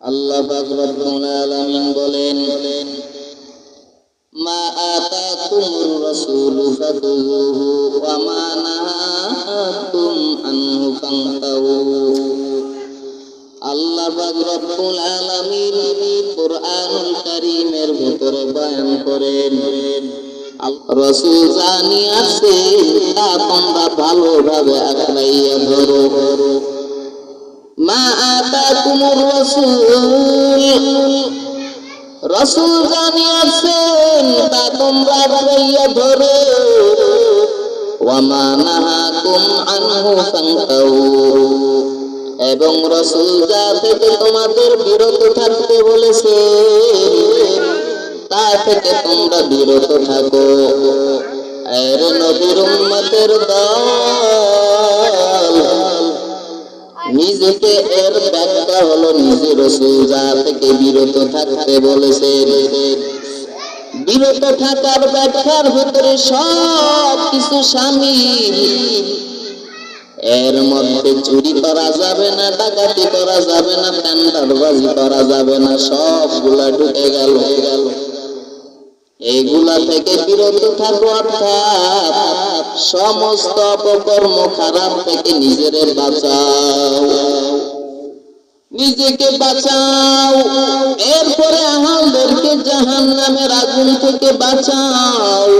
আল্লাহ রব্বুল আলামিন বলেন ভিতরে করেন রসুল জানি আছে তা তোমরা ভালোভাবে আঁকড়াইয়া ধরো। মা আতাকুমুর রাসূল। রাসূল জানিয়েছেন তা তোমরা ধরো। ওয়া মা নাহাকুম আনহু ফান্তাহু এবং রসুল যা থেকে তোমাদের বিরত থাকতে বলেছে, তা থেকে তোমরা বিরত থাকো। এর নবীর উম্মতের দল। নিজেকে এর ব্যাখ্যা হলো নিজে রসুল যা থেকে বিরত থাকতে বলেছে বিরত থাকার ব্যাখ্যার ভিতরে সব কিছু সামিল। এর মধ্যে চুরি করা যাবে না, ডাকাতি করা যাবে না টেন্ডারবাজি করা যাবে না, সবগুলা ঢুকে গেল গেল। এইগুলা থেকে বিরত থাকো, অর্থাৎ সমস্ত অপকর্ম খারাপ থেকে নিজের বাঁচাও। নিজেকে বাঁচাও। এরপরে আমাদেরকে জাহান নামের আগুন থেকে বাঁচাও।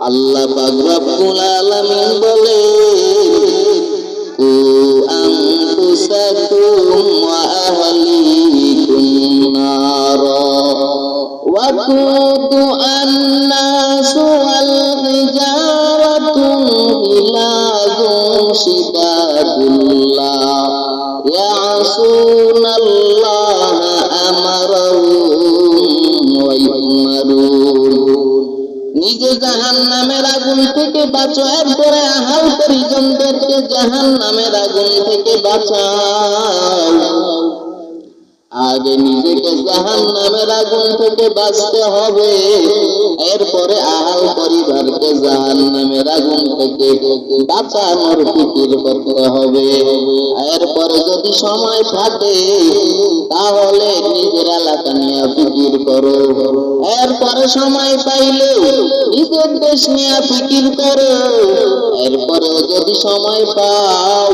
আল্লাহ রব্বুল আলামিন বলে, কু আনফুসাকুম ওয়া আহলিকুম নার। কুতু আন-নাসু ওয়াল হিজারাতু গিলাযুম শিদাদুল্লাহ ইয়াসুনাল্লাহা আমারাহুম ওয়া ইউমারুন নিজে জাহান নামের আগুন থেকে বাঁচো, এরপরে আহাল পরিজনদেরকে জাহান নামের আগুন থেকে বাঁচাও। আগে নিজেকে জাহান নামের আগুন থেকে বাঁচতে হবে। এরপরে আহাল পরিবারকে জাহান নামের আগুন থেকে বাঁচানোর ফিকির করতে হবে। এরপরে যদি সময় থাকে, তাহলে নিজের এলাকা নিয়ে ফিকির করো। এরপরে সময় পাইলে নিজের দেশ নিয়ে ফিকির করো। এরপরেও যদি সময় পাও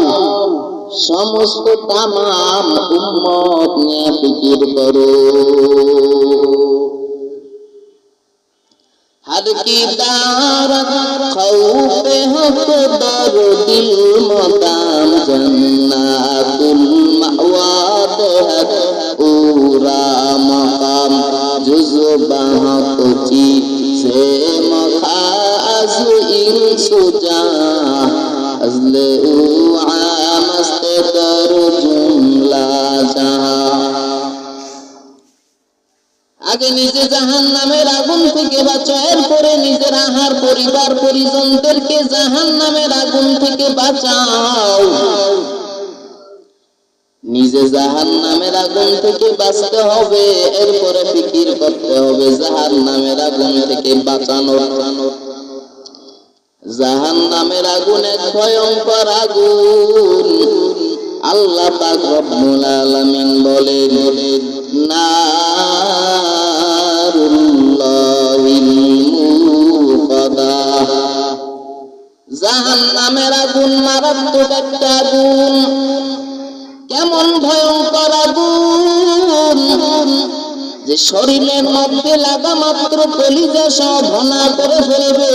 সমস্ত তামাম উম্মত নিয়ে ফিকির করো हर की दारत खौफ हक दर दिल मकाम जन्नातुल मवाद हक पूरा मकाम जुज बहकुची से मखाज इन सुजा अजले आमस्त আগে নিজে জাহান নামের আগুন থেকে বাঁচো এরপরে নিজের আহার পরিবার পরিজনদেরকে জাহান নামের আগুন থেকে বাঁচাও। নিজে জাহান নামের আগুন থেকে বাঁচতে হবে, এরপরে ফিকির করতে হবে জাহান নামের আগুন থেকে বাঁচানো জাহান নামের আগুন এক ভয়ঙ্কর আগুন। আল্লাহ পাক রব্বুল আলামিন বলেন, নারুল্লাহিল মুকাদা জাহান নামের আগুন মারাত্মক একটা আগুন, কেমন ভয়ঙ্কর আগুন, যে শরীরের মধ্যে লাগা মাত্র কলিজা সব করে ফেলবে।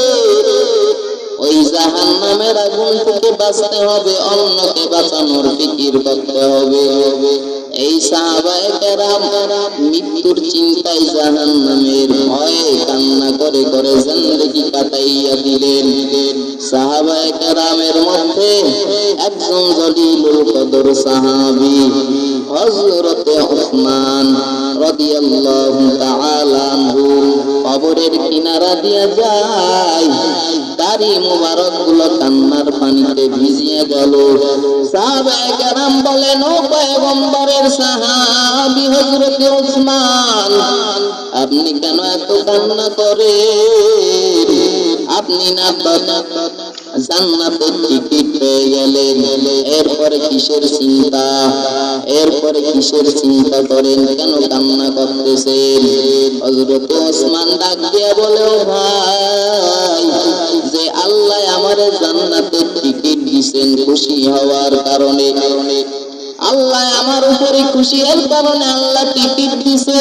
আগুন থেকে বাঁচতে হবে, অন্যকে বাঁচানোর ফিকির করতে হবে। এই সাহাবায়ে কেরাম মৃত্যুর চিন্তায় জাহান নামের ভয়ে কান্না করে করে জিন্দেগি কাটাইয়া দিলেন। সাহাবায়ে কেরামের মধ্যে একজন জলিলুল কদর সাহাবী হযরতে ওসমান রাদিয়াল্লাহু তাআলা কবরের কিনারা দিয়া যায়। দাড়ি মুবারকগুলো কান্নার পানিতে ভিজিয়ে গেল। সাহাবায়ে কেরাম বলেন, ও পয়গম্বরের সাহাবী হযরতে ওসমান, আপনি কেন এত কান্না করেন? আপনি না জান্নাতের টিকিট পেয়ে গেলেন এরপরে কিসের চিন্তা? এরপরে কিসের চিন্তা করেন? কেন কান্না করতেছেন? হযরত ওসমান ডাক দিয়া বলে ও ভাই, যে আল্লাহ আমারে জান্নাতের টিকিট দিছেন খুশি হওয়ার কারণে। কারণে আল্লাহ আমার উপরে খুশি এর কারণে আল্লাহ টিকিট দিছে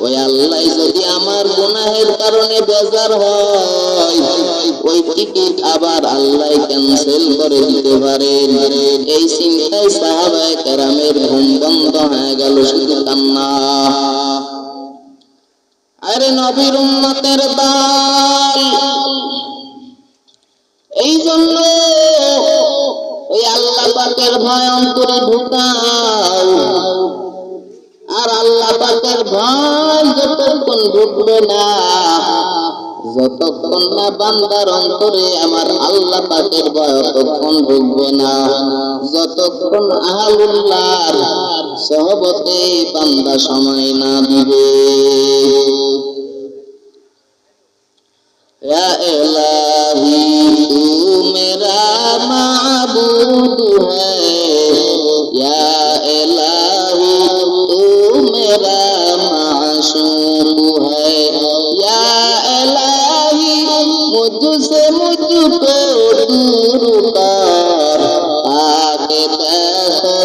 ওই আল্লাহ যদি আমার গুনাহের কারণে বেজার হয় ওই টিকিট আবার আল্লাহ ক্যান্সেল করে দিতে পারেন এই চিন্তায় সাহাবায়ে কেরামের ঘুম বন্ধ হয়ে গেল শুধু কান্না। আরে নবীর উম্মতের দল এই জন্য ওই আল্লাহ পাকের ভয় অন্তরে ঢুকাও আর আল্লাহ পাকের ভয় যতক্ষণ ঢুকবে না যতক্ষণ না বান্দার অন্তরে আমার আল্লাহ পাকের ভয় ততক্ষণ ঢুকবে না। যতক্ষণ আহালুল্লাহর সহবতে বান্দা সময় না দিবে। يا إلهي تو میرا معبود ہے یا الہی تو मुझसे मुझको दूर कर ताकि देखो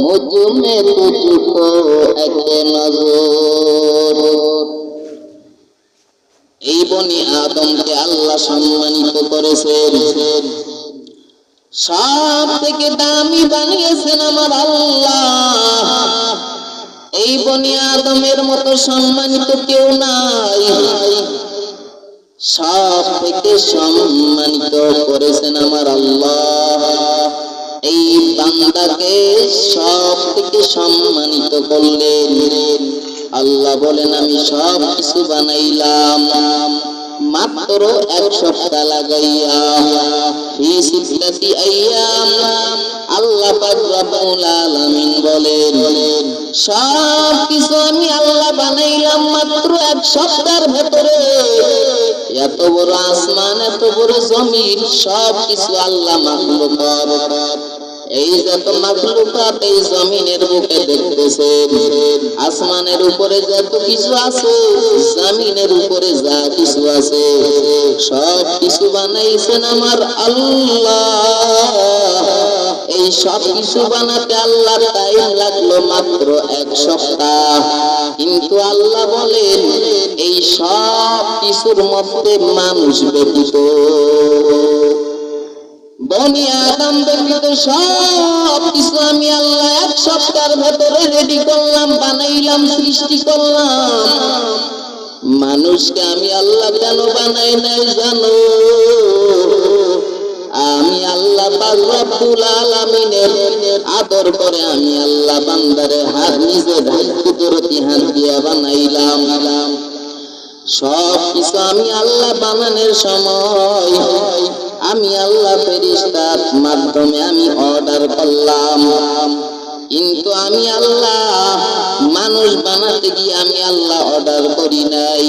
मुझ में तुझको एक नजर এই বনি আদমকে আল্লাহ সম্মানিত করেছেন সব থেকে দামি বানিয়েছেন আমার আল্লাহ এই বনি আদমের মতো সম্মানিত কেউ নাই সব থেকে সম্মানিত করেছেন আমার আল্লাহ। এই বান্দাকে সব থেকে সম্মানিত করলেন। আল্লাহ বলেন, আমি সব কিছু বানাইলাম। মাত্র এক সপ্তাহ লাগাইয়া আল্লাহ আলামিন বলেন, সব কিছু আমি আল্লাহ বানাইলাম মাত্র এক সপ্তাহের ভেতরে। এত বড় আসমান, এত বড় জমিন সব কিছু আল্লাহ মাখলুক। এই যত মাখলুকাত এই জমিনের বুকে দেখতেছেন আসমানের উপরে যত কিছু আছে, জমিনের উপরে যা কিছু আছে সব কিছু বানাইছেন আমার আল্লাহ। এই সব কিছু বানাতে আল্লাহ টাইম লাগল মাত্র এক সপ্তাহ। কিন্তু আল্লাহ বলেন, এই সব কিছুর মধ্যে মানুষ ব্যতীত। সব কিছু আমি আল্লাহ ভেতরে রেডি করলাম, বানাইলাম করলাম। মানুষকে আমি আল্লাহ কেন বানাই নাই জানো? আমি আল্লাহ রব্বুল আলামিনের আদর করে আমি আল্লাহ বান্দারে হাত নিজের দিয়া বানাইলাম। সব কিছু আমি আল্লাহ বানানোর সময় আমি আল্লাহ ফেরিস্তার মাধ্যমে আমি অর্ডার করলাম। কিন্তু আমি আল্লাহ, মানুষ বানাতে গিয়ে আমি আল্লাহ অর্ডার করি নাই।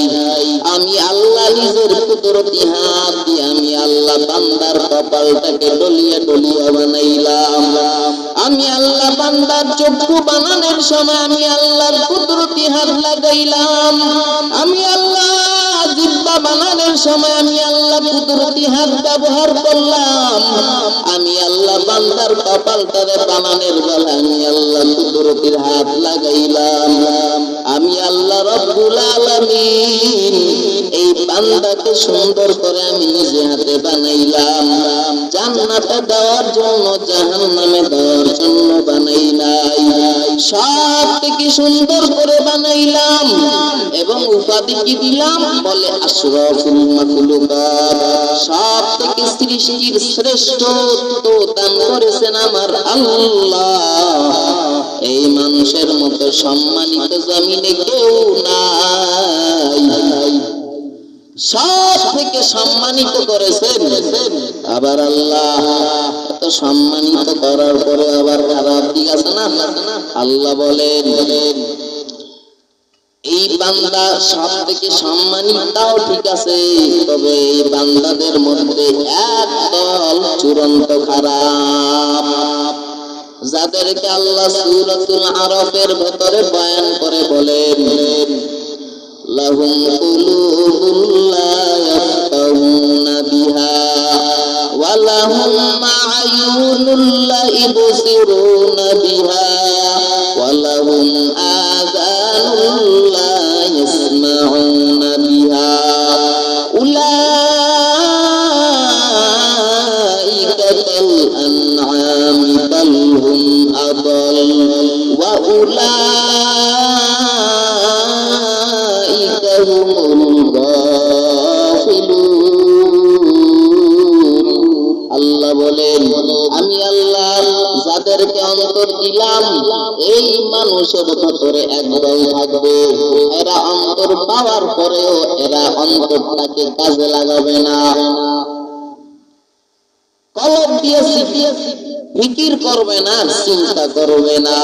আমি আল্লাহ নিজের কুদরতি হাত দিয়ে আমি আল্লাহ বান্দার কপালটাকে ডলিয়ে ডলিয়ে বানাইলাম। আমি আল্লাহ বান্দার চক্ষু বানানোর সময় আমি আল্লাহর কুদরতি হাত লাগাইলাম। আমি আল্লাহ জিব্বা বানানোর সময় আমি আল্লাহ কুদরতি হাত ব্যবহার করলাম। আমি আল্লাহ বান্দার কপালটারে বানানোর বেলা আমি আল্লাহ কুদরতির হাত লাগাইলাম। আমি আল্লাহ রব্বুল আলামিন এই বান্দাকে সুন্দর করে আমি নিজে হাতে বানাইলাম। জান্নাতে দেওয়ার জন্য, জাহান্নামে দেওয়ার জন্য বানাই নাই। সব থেকে সুন্দর করে বানাইলাম এবং উপাধি কি দিলাম? বলে আশরাফুল মাখলুকাত সব থেকে সৃষ্টির শ্রেষ্ঠত্ব দান করেছেন আমার আল্লাহ এই মানুষের মতো সম্মানিত জমিনে কেউ নাই সব থেকে সম্মানিত করেছেন আবার আল্লাহ এত সম্মানিত করার পরে আবার খারাপ দিক আছে না আল্লাহ বলেন এই বান্দা সব থেকে সম্মানী, তাও ঠিক আছে, তবে এই বান্দাদের মধ্যে এক চূড়ান্ত খারাপ। যাদেরকে আল্লাহ সূরাতুল আরাফের ভেতরে বয়ান করে বলেন, লাহুম কুলুবুন লা বিহা, ওয়া লাহুম আ'য়ুনুন লা ইবসিরুনা থাকবে এরা অন্তর পাওয়ার পরেও এরা অন্তরটাকে কাজে লাগাবে না। কলম দিয়েছি ফিকির করবে না চিন্তা করবে না।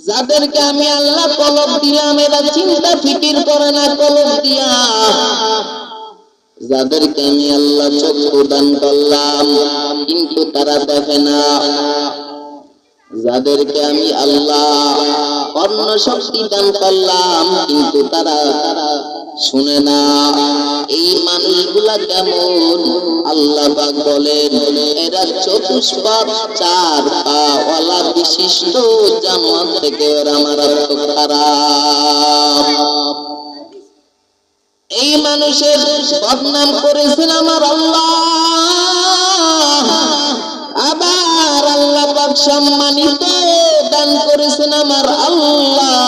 যাদেরকে আমি আল্লাহ কলম দিলাম এরা চিন্তা ফিকির করে না কলম দিয়া। যাদেরকে আমি আল্লাহ চক্ষু দান করলাম, কিন্তু তারা দেখে না। যাদেরকে আমি আল্লাহ অন্য শক্তি দান করলাম, কিন্তু তারা শুনে না। এই মানুষগুলা কেমন? আল্লাহ পাক বলেন, এরা চতুষ্পদ চার পাওয়ালা বিশিষ্ট জানোয়ার থেকে ওরা মারাত্মক খারাপ। এই মানুষের বদনাম করেছেন আমার আল্লাহ। সম্মানিত দান করেছেন আমার আল্লাহ।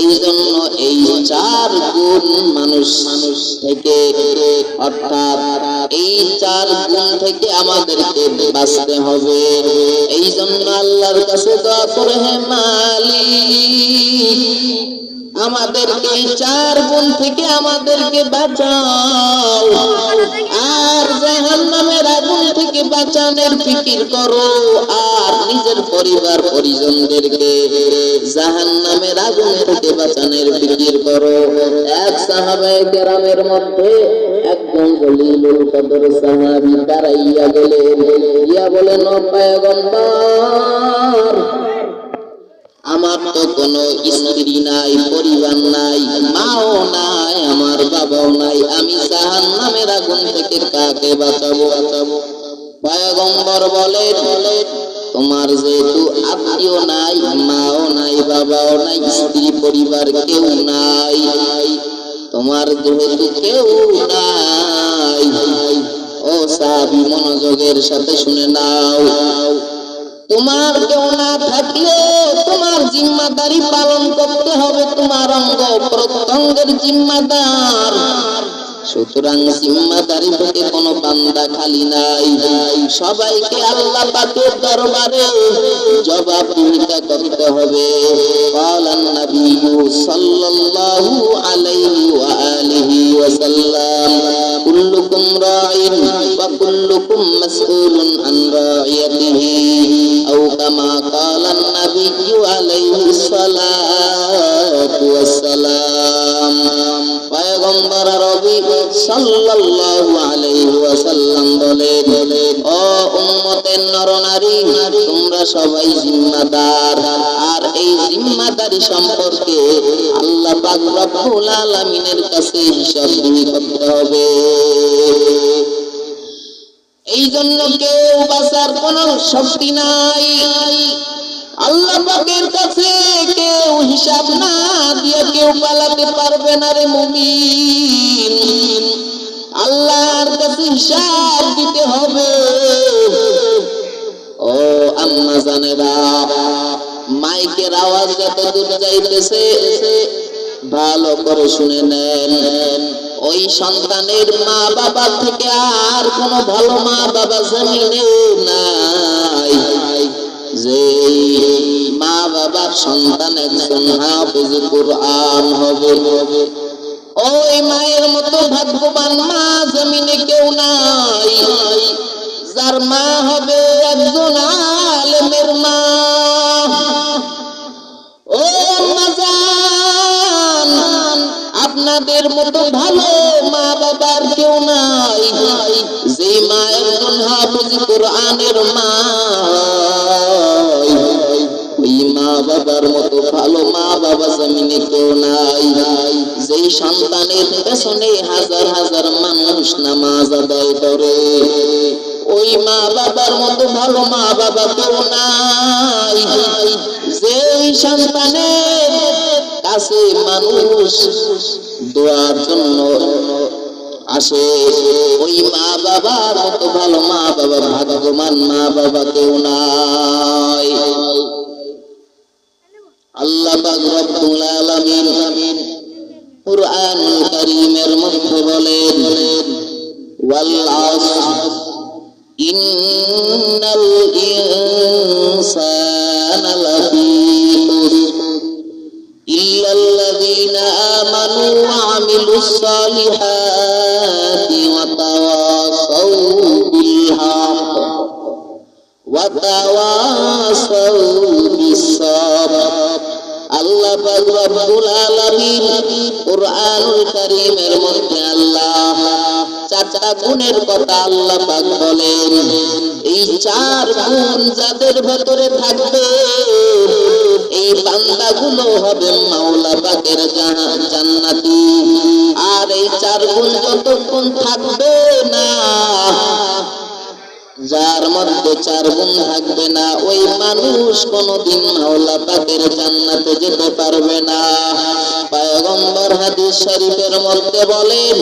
এই জন্য এই চার গুণ মানুষ মানুষ থেকে, অর্থাৎ এই চার গুণ থেকে আমাদেরকে বাঁচতে হবে। এই জন্য আল্লাহর কাছে দোয়া করে, হে মালিক আমাদেরকে এই চার গুণ থেকে আমাদেরকে বাঁচাও। আর জাহান নামের আগুন থেকে বাঁচানোর ফিকির করো, আর নিজের পরিবার পরিজনদেরকে জাহান নামের আগুন থেকে বাঁচানোর ফিকির করো। এক সাহাবায়ে কেরামের মধ্যে একজন জলিলুল কদর সাহাবী দাঁড়াইয়া গেলেন। ইয়া বলেন পায়গম্বর আমার তো কোনো স্ত্রী নাই, পরিবার নাই, মাও নাই, আমার বাবাও নাই। আমি জাহান নামের আগুন থেকে কাকে বাঁচাবো? বাঁচাবো পয়গম্বর বলে বলে তোমার যেহেতু আত্মীয় নাই, মাও নাই, বাবাও নাই, স্ত্রী পরিবার কেউ নাই, তোমার যেহেতু কেউ নাই, ও সাবি মনোযোগের সাথে শুনে নাও। তোমার কেউ না থাকলে তোমার জিম্মাদারি পালন করতে হবে তোমার অঙ্গ প্রত্যঙ্গের জিম্মাদার সুতরাং জিম্মাদারি থেকে কোনো বান্দা খালি নাই সবাইকে আল্লাহ পাকের দরবারে জবাবদিহিতা করতে হবে قال النبي صلى الله عليه وآله وسلم كلكم راع وكلكم مسؤول عن راعيته أو كما قال النبي عليه الصلاة والسلام পয়গম্বর রবি সাল্লাল্লাহু আলাইহি ওয়াসাল্লাম বলেন ও উম্মতের নরনারী তোমরা সবাই জিম্মাদার আর এই জিম্মাদারি সম্পর্কে আল্লাহ পাক রব্বুল আলামিনের কাছে হিসাব দিহি করতে হবে এই জন্য কেউ বাঁচার কোন শক্তি নাই। আল্লাহ পাকের কাছে কেউ হিসাব না দিয়ে কেউ পালাতে পারবে না রে মুমিন। আল্লাহর কাছে হিসাব দিতে হবে। ও আম্মা জানেরা, মাইকের আওয়াজ যত দূর যাইতেছে, ভালো করে শুনে নেন। ওই সন্তানের মা বাবা থেকে আর কোনো ভালো মা বাবা জমিনে নাই। যে মা বাবার সন্তান একজন হাফিজ কোরআন হবে। ওই মায়ের মতো ভাগ্যবান মা জমিনে কেউ নাই। যার মা হবে কোরআনের মা বাবার মতো ভালো মা বাবা জমিনে কেউ নাই। সন্তানের পেছনে হাজার হাজার মানুষ নামাজ আদায় করে, ওই মা বাবার মতো ভালো মা বাবা কেউ নাই। যেই সন্তানের কাছে মানুষ দোয়ার জন্য আসে। ওই মা বাবার মত ভালো মা বাবা ভাগ্যবান মা বাবা কেউ নাই। আল্লাহ রব্বুল আলামিন কুরআন কারীমের মধ্যে বলেন, ওয়াল আসর ইন্নাল ইনসানা লাফি ইল্লাল্লাযীনা আমানু ওয়া আমিলুস সালিহাত। وتواصوا بالحق وتواصوا بالصبر আল্লাহ পাক রব্বুল আলামিন কুরআনুল কারীমের মধ্যে আল্লাহ চারটা গুণের কথা আল্লাহ পাক বলেন এই চার গুণ যাদের ভেতরে থাকবে এই বান্দাগুলো হবে মাওলা পাকের জান্নাতি। আর এই চার গুণ যতক্ষণ থাকবে না, যার মধ্যে চার গুণ থাকবে না, ওই মানুষ কোনদিন মাওলা পাকের জান্নাতে যেতে পারবে না। পয়গম্বর হাদিস শরীফের মধ্যে বলেন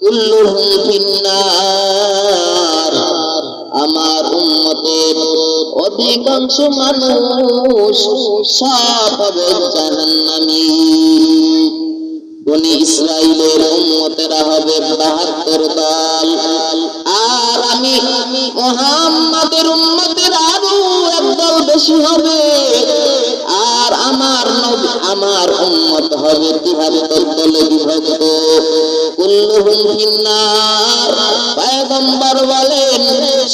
কুল্লুহুম ফিন্নার, আমার উম্মতের অধিকাংশ মানুষ সব হবে জাহান্নামী। বনি ইসরাইলের উম্মতেরা হবে বাহাত্তর দল। আর আমি মোহাম্মদের উম্মতের আরও একদল বেশি হবে। আর আমার নবী, আমার উম্মত হবে তিহাত্তর দলে বিভক্ত কুল্লুহুম ফিন্নার। পয়গম্বর বলেন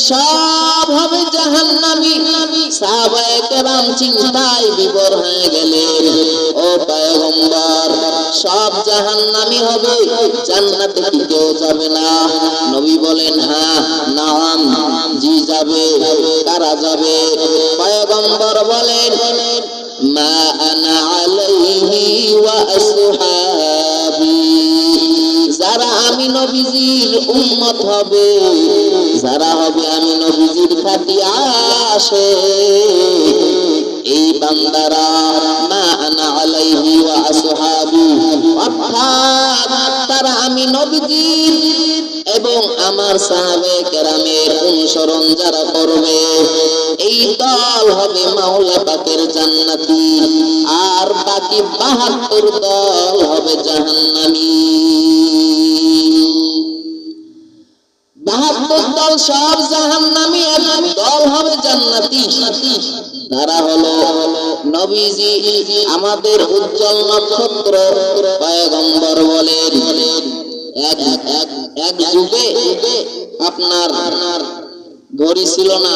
সব হবে জাহান্নামী। সাহাবায়ে কেরাম চিন্তায় বিবর হয়ে গেলেন। ও পয়গম্বর, সব জাহান্নামী হবে, জান্নাতে কি কেউ যাবে না? নবী বলেন হ্যাঁ নাম, জি যাবে কারা যাবে। পয়গম্বর বলেন মা আনা আলাইহি ওয়া আসহাবি যারা আমি নবীজির উম্মত হবে, যারা হবে আমি নবীজির খাতি আসে এই বান্দারা, মা আনা আলাইহি ওয়া আসহাবি, অর্থাৎ তারা আমি নবীজির এবং আমার সাহাবে কেরামের অনুসরণ যারা করবে, এই দল হবে মাওলা পাকের জান্নাতি। আর বাকি বাহাত্তর দল হবে জাহান্নামী। বাহাত্তর দল সব জাহান্নামী আর দল হবে জান্নাতি। তারা হলো নবীজি, আমাদের উজ্জ্বল নক্ষত্র, পয়গম্বর বলেন। আপনার ঘড়ি ছিল না,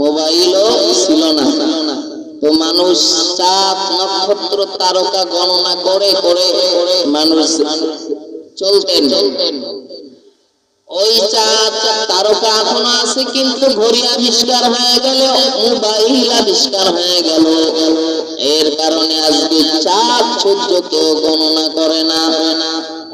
মোবাইলও ছিল না। তো মানুষ চাঁদ নক্ষত্র তারকা গণনা করে করে মানুষ চলতেন। ওই চাঁদ তারকা এখনও আছে, কিন্তু ঘড়ি আবিষ্কার হয়ে গেল, মোবাইল আবিষ্কার হয়ে গেল। এর কারণে আজকে চাঁদ সূর্য কেউ গণনা করে না।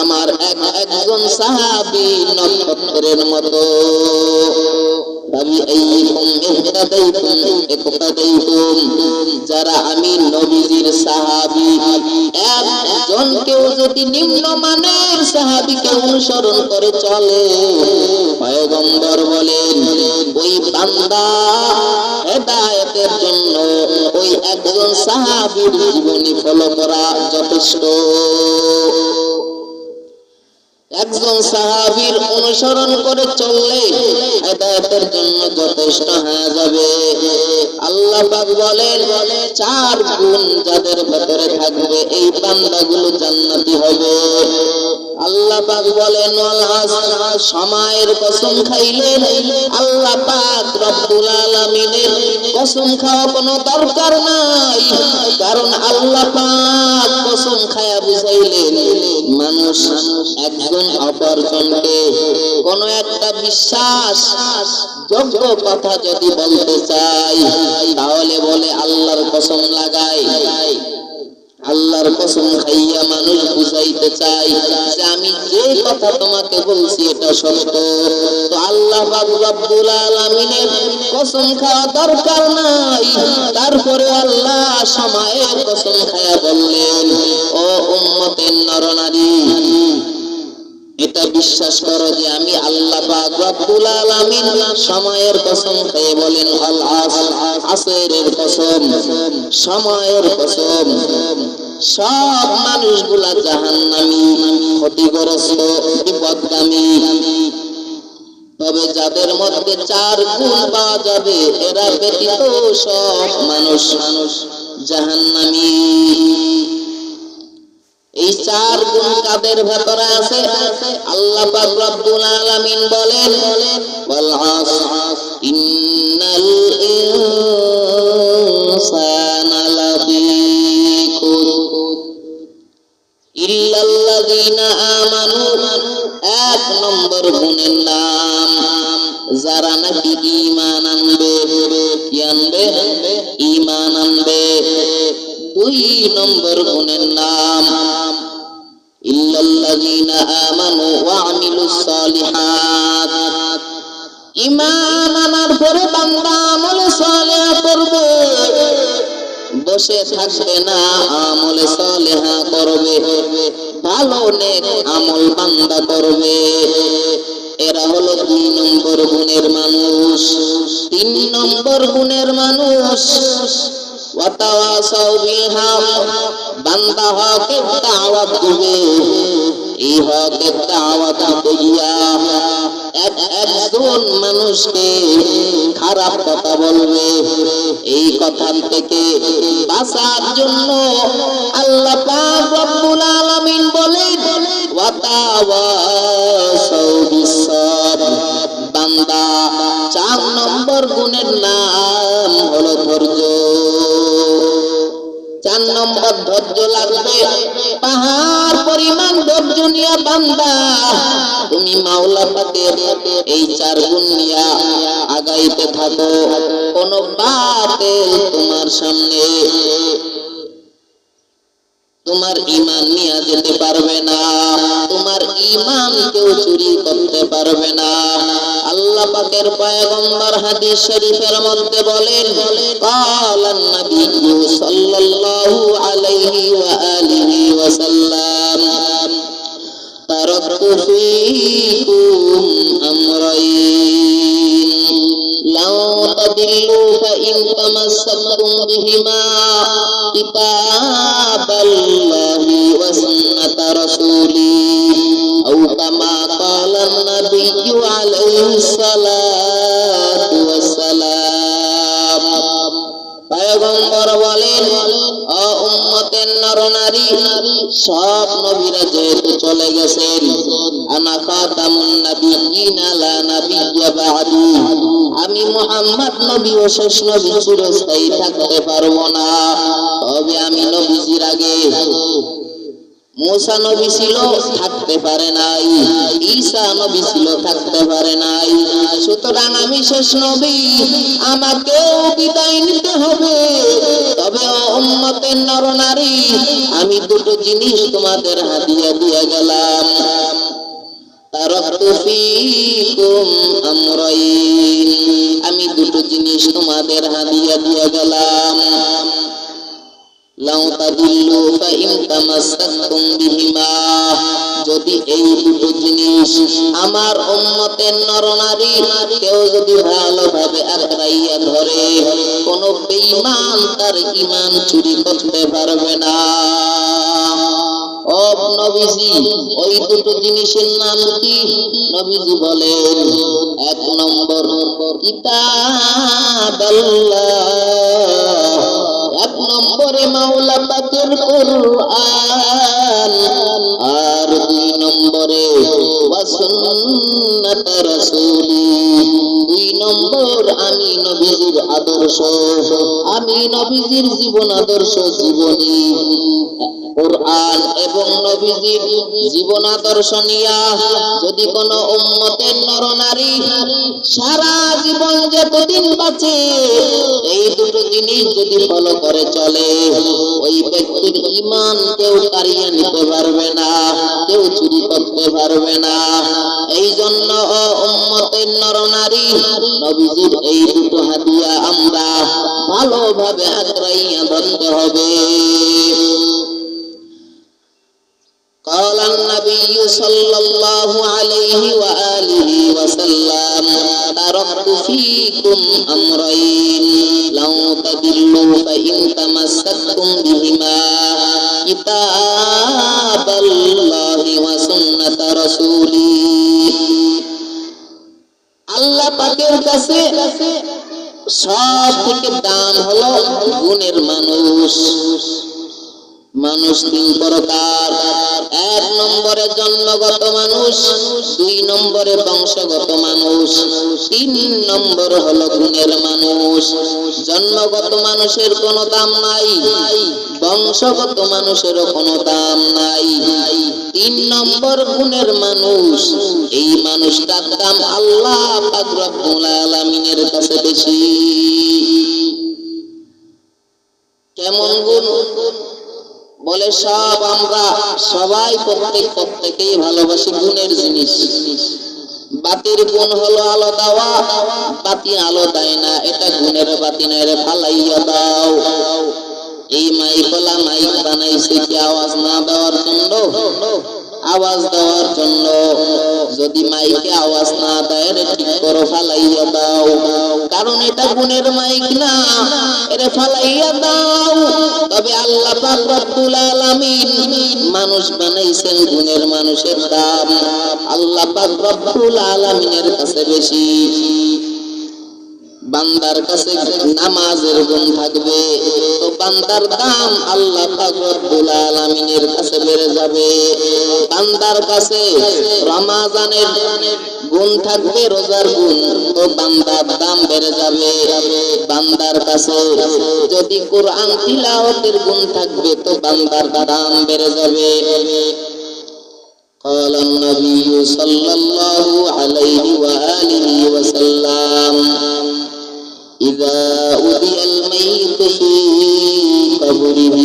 আমার এক একজন সাহাবি নক্ষত্রের মতো। যারা আমি নবীজির সাহাবি। একজন কেউ যদি নিম্ন নিম্নমানের সাহাবিকে অনুসরণ করে চলে ভয়গম্বর বলেন, ওই বান্দা হেদায়তের জন্য ওই একজন সাহাবির জীবনী ফলো করা যথেষ্ট। একজন সাহাবীর অনুসরণ করে চললে হেদায়েতের জন্য যথেষ্ট হয়ে যাবে। আল্লাহ বলেন, চার গুণ যাদের ভেতরে থাকবে এই বান্দাগুলো জান্নাতি হবে। আল্লাহ পাক বলেন সময়ের কসম খাইলেন আল্লাহ পাক রব্বুল আলামিনের কসম খাওয়া কোনো দরকার নাই। কারণ আল্লাহ পাক কসম খায়া বুঝাইলেন মানুষ একজন অপরজনকে কোন একটা বিশ্বাস, যোগ্য কথা যদি বলতে চাই তাহলে বলে আল্লাহর কসম লাগাই আল্লাহর কসম খাইয়া মানুষ বুঝাইতে চাই যে আমি যে কথা তোমাকে বলছি এটা সত্য। তো আল্লাহ রব্বুল আলামিনের কসম খাওয়া দরকার নাই। তারপরে আল্লাহ সময়ের কসম খায়া বললেন, ও উম্মতের নরনারী এটা বিশ্বাস করো যে আমি আল্লাহ সময়ের কসম খেয়ে বলেন, আল আসর আসরের কসম, সময়ের কসম। সব মানুষগুলা জাহান্নামী, ক্ষতিগ্রস্ত, বিপদগামী। তবে যাদের মধ্যে চার গুণ পাওয়া যাবে, এরা ব্যতীত সব মানুষ মানুষ জাহান্নামী। এই চার গুণ কাদের ভেতরে আছে? আল্লাহ পাক রব্বুল আলামিন বলেন, ওয়াল আসর ইন্নাল ইনসানা লাফি ইল্লাল্লাযীনা আমানু, এক নম্বর গুণের নাম, যারা নাকি ঈমান আনবে কি আনবে, ঈমান আনবে। দুই নম্বর গুণের নাম। ইল্লাল্লাযীনা আমানু ওয়া আমিলুস সালিহাত। ঈমান আনার পরে বান্দা আমলে সালেহ করবে। বসে থাকবে না, আমলে সালেহা করবে। ভালো নেক আমল বান্দা করবে। এরা হলো দুই নম্বর গুণের মানুষ। তিন নম্বর গুণের মানুষ বিল একজন মানুষকে খারাপ কথা বলবে এই কথা থেকে বাঁচার জন্য আল্লাহ আলামিন বিসসাবর বান্দা, চার নম্বর গুণের নাম হলো ধৈর্য। চার নম্বর ধৈর্য লাগবে। পাহাড় পরিমাণ ধৈর্য নিয়া বান্দা, তুমি মাওলা পাকের এই চার গুণ নিয়া আগাইতে থাকো। কোন বাতে তোমার সামনে। তোমার ইমান নিয়ে যেতে পারবে না। তোমার ইমান কেউ চুরি করতে পারবে না। আল্লাহ পাকের পয়গম্বর হাদিস শরীফের মধ্যে বলেন কালান নবী সাল্লাল্লাহু আলাইহি ওয়া আলিহি ওয়া সাল্লাম তারাকতু ফীকুম আমরাইন। لن تضلوا فإن تمسكتم بهما كتاب الله وسنة رسوله أو كما قال النبي عليه الصلاة والسلام পয়গম্বর বলেন ও উম্মতের নরনারী, সব নবীরা যেহেতু চলে গেছেন, আনা খাতামুন আমি মুহাম্মদ নবী ও শেষ নবী চিরস্থায়ী থাকতে পারব না। তবে আমি নবীজির আগে মুসা নবী ছিল, থাকতে পারে নাই। ঈসা নবী ছিল, থাকতে পারে নাই। সুতরাং আমি শেষ নবী, আমাকেও বিদায় নিতে হবে। তবে আমি দুটো জিনিস তোমাদের হাদিয়া দিয়ে গেলাম। আমি দুটো জিনিস তোমাদের হাদিয়া দিয়ে গেলাম। লাউ তাদিল্লু ফাইন তামাসসাকতুম বিহিমা। যদি এই দুটো জিনিস আমার উম্মতের নরনারী, কেউ যদি ভালোভাবে আঁকড়াইয়া ধরে, কোন বেঈমান তার ঈমান চুরি করতে পারবে না। ওই দুটো জিনিসের নাম কি? নবীজি বলেন, এক নম্বর কিতাব এক নম্বরে মাওলা পাকের কোরআন আর দুই নম্বরে ওয়াসুন্নাত রাসূলি। নম্বর আমি নবীজির আদর্শ, আমি নবীজির জীবন আদর্শ জীবনী। কোরআন এবং নবীজির জীবন আদর্শ নিয়া যদি কোন উম্মতের নরনারী সারা জীবন যতদিন বাঁচে, এই দুটো জিনিস যদি ফলো করে চলে, ওই ব্যক্তির ইমান কেউ কারিয়ে নিতে পারবে না, কেউ চুরি করতে পারবে না। এই জন্য উম্মতের নরনারী নবীজির এই দুটো হাদিয়া আমরা ভালোভাবে আঁকড়াইয়া ধরতে হবে قال النبي صلى الله عليه وآله وسلم تركت فيكم أمرين لو تدلوا فإن تمسكتم بهما كتاب الله وسنة رسوله আল্লাহ পাকের কাছে সব থেকে দাম হলো গুণের মানুষ। মানুষ তিন প্রকার। এক নম্বরে জন্মগত মানুষ, দুই নম্বরে বংশগত মানুষ, তিন নম্বর হলো গুণের মানুষ। জন্মগত মানুষের কোনো দাম নাই, বংশগত মানুষেরও কোনো দাম নাই। তিন নম্বর গুণের মানুষ, এই মানুষটার দাম আল্লাহ পাক আলামিনের কাছে বেশি। কেমন গুণ? বলে সব আমরা সবাই প্রত্যেক প্রত্যেকেই ভালোবাসি গুণের জিনিস। বাতির গুণ হলো আলো দেওয়া, বাতি আলো দেয় না, এটা গুণের বাতি না রে ফালাইয়া দাও। এই মাইকলা মাইক বানাইছে কি আওয়াজ না দেওয়ার জন্য? আওয়াজ দেওয়ার জন্য যদি মাইকে আওয়াজ না দেয় ঠিক করো, ফালাইয়া দাও। কারণ এটা গুণের মাইক না, এরে ফালাইয়া দাও। তবে আল্লাহ পাক রব্বুল আলামিন মানুষ বানাইছেন গুণের মানুষের দাম। আল্লাহ পাক রব্বুল আলামিনের কাছে বেশি। বান্দার কাছে নামাজের গুণ থাকবে তো বান্দার দাম আল্লাহ পাক রব্বুল আলামিনের কাছে বেড়ে যাবে বান্দার কাছে রমাজানের গুণ থাকবে রোজার গুণ তো বান্দার দাম বেড়ে যাবে বান্দার কাছে যদি কোরআন তিলাওয়াতের গুণ থাকবে তো বান্দার দাম বেড়ে যাবে قال النبي صلى الله عليه وآله وسلم إذا أذي الميت في قبره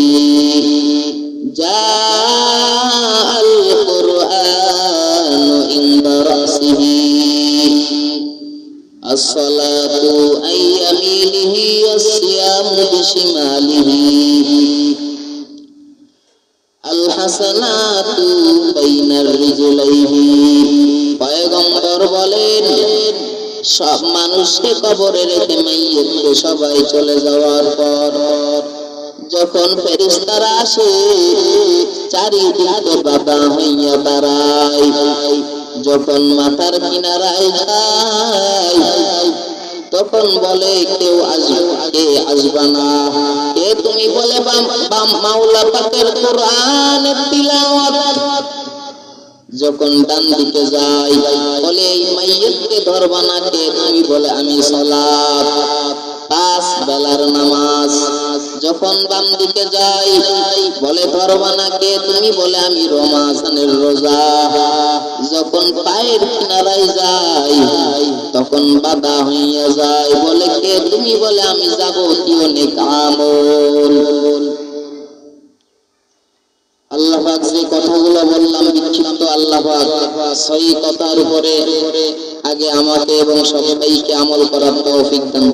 جاء القرآن عند رأسه الصلاة عن يمينه والصيام بشماله الحسنات بين الرجلين পয়গম্বর বলেন সব মানুষকে কবরে রেখে মাইয়েতকে সবাই চলে যাওয়ার পর, যখন ফেরেশতারা আসে, চারিদিকে বাবা হইয়া দাঁড়ায়। যখন মাথার কিনারায় যায়, তখন বলে, কেউ আসবে? আসবা না? কে তুমি? বলে, বাম বাম মাওলা পাকের কোরআন তিলাওয়াত। যখন ডান দিকে যাই, বলে এই মাইয়তকে ধরবা না কে তুমি বলে, আমি সালাত। পাঁচ বেলার নামাজ। যখন বাম দিকে যাই, বলে ধরবা না কে তুমি বলে, আমি রমাজানের রোজা। যখন পায়ের কিনারায় যাই, তখন বাধা হইয়া যায়। বলে কে? তুমি বলে, আমি যাবতীয় নেক আমল। আল্লাহ পাক যে কথাগুলো বললাম, বিক্ষিপ্ত আল্লাহ পাক সেই কথার উপরে আগে আমাকে এবং সবাইকে আমল করার তৌফিক দান